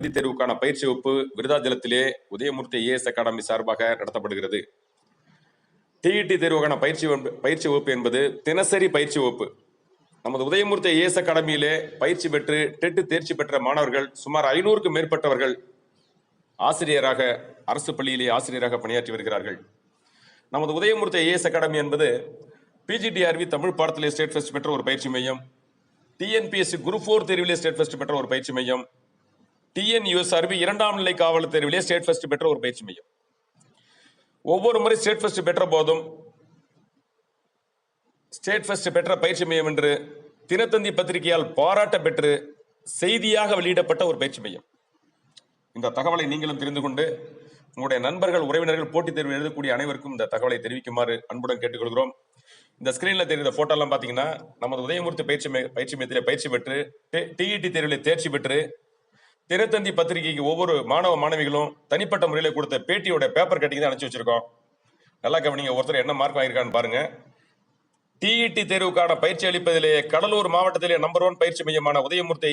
இறுதித் தேர்வுக்கான பயிற்சி வகுப்பு விருதாஜலத்திலே உதயமூர்த்தி ஏஎஸ் அகாடமி சார்பாக நடத்தப்படுகிறது. டிஇடி தேர்வுக்கான பயிற்சி பயிற்சி வகுப்பு என்பது தினசரி பயிற்சி வகுப்பு. நமது உதயமூர்த்தி ஏஎஸ் அகாடமியிலே பயிற்சி பெற்று டெட்டு தேர்ச்சி பெற்ற மாணவர்கள் சுமார் ஐநூறுக்கும் மேற்பட்டவர்கள் ஆசிரியராக அரசு பள்ளியிலே ஆசிரியராக பணியாற்றி வருகிறார்கள். நமது உதயமூர்த்தி ஏஎஸ் அகாடமி என்பது பிஜிடிஆர்வி தமிழ் பாடத்திலே ஸ்டேட் ஃபெஸ்ட் பெற்ற ஒரு பயிற்சி மையம் டிஎன்பிஎஸ்சி குரூப் ஃபோர் தேர்விலே ஸ்டேட் ஃபெஸ்ட் பெற்ற ஒரு பயிற்சி மையம் டிஎன்யூஎஸ்ஆர்பி இரண்டாம் நிலை காவல் தேர்விலே ஸ்டேட் ஃபர்ஸ்ட் பெற்ற ஒரு பயிற்சி மையம். ஒவ்வொரு முறை ஸ்டேட் ஃபர்ஸ்ட் பெற்ற போதும் ஸ்டேட் ஃபர்ஸ்ட் பெற்ற பயிற்சி மையம் என்று தினத்தந்தி பத்திரிகையால் பாராட்ட பெற்று செய்தியாக வெளியிடப்பட்ட ஒரு பயிற்சி மையம். இந்த தகவலை நீங்களும் தெரிந்து கொண்டு உங்களுடைய நண்பர்கள் உறவினர்கள் போட்டித் தேர்வு எழுதக்கூடிய அனைவருக்கும் இந்த தகவலை தெரிவிக்குமாறு அன்புடன் கேட்டுக்கொள்கிறோம். இந்த ஸ்கிரீனில் தெரிந்த போட்டோ எல்லாம் நமது உதயமூர்த்தி பயிற்சி பயிற்சி மையத்தில் பயிற்சி பெற்று டிஇடி தேர்வில் தேர்ச்சி பெற்று தினத்தந்தி பத்திரிகைக்கு ஒவ்வொரு மாணவ மாணவிகளும் தனிப்பட்ட முறையில் கொடுத்த பேட்டியோட பேப்பர் கட்டிங் தான் அனுப்பிச்சு வச்சிருக்கோம். நல்லா கவனிங்க ஒருத்தர் என்ன மார்க் வாங்கியிருக்கான்னு பாருங்க. டிஇடி தேர்வுக்கான பயிற்சி அளிப்பதிலே கடலூர் மாவட்டத்திலே நம்பர் ஒன் பயிற்சி மையமான உதயமூர்த்தி